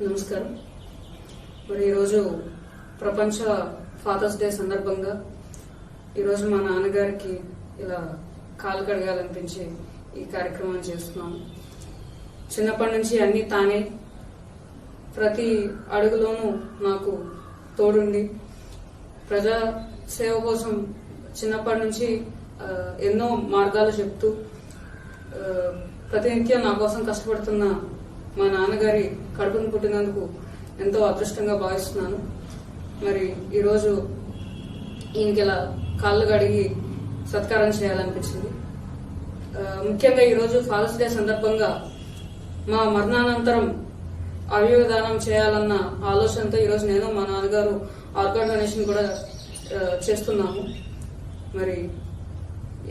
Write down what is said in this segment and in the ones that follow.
నమస్కారం. మరి ఈరోజు ప్రపంచ ఫాదర్స్ డే సందర్భంగా ఈరోజు మా నాన్నగారికి ఇలా కాలు కడగాలనిపించి ఈ కార్యక్రమం చేస్తున్నాము చిన్నప్పటి నుంచి అన్నీ తానే ప్రతి అడుగులోనూ నాకు తోడుండి ప్రజా సేవ కోసం చిన్నప్పటి నుంచి ఎన్నో మార్గాలు చెప్తూ ప్రతినిత్యం నా కోసం కష్టపడుతున్న మా నాన్నగారి కడుపును పుట్టినందుకు ఎంతో అదృష్టంగా భావిస్తున్నాను. మరి ఈరోజు ఈయనకి ఇలా కాళ్ళు కడిగి సత్కారం చేయాలనిపించింది. ముఖ్యంగా ఈరోజు ఫాదర్స్ డే సందర్భంగా మా మరణానంతరం అవయవ దానం చేయాలన్న ఆలోచనతో ఈరోజు నేను మా నాన్నగారు ఆర్గాన్ డొనేషన్ కూడా చేస్తున్నాము. మరి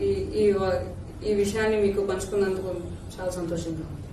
ఈ ఈ ఈ విషయాన్ని మీకు పంచుకున్నందుకు చాలా సంతోషంగా ఉంది.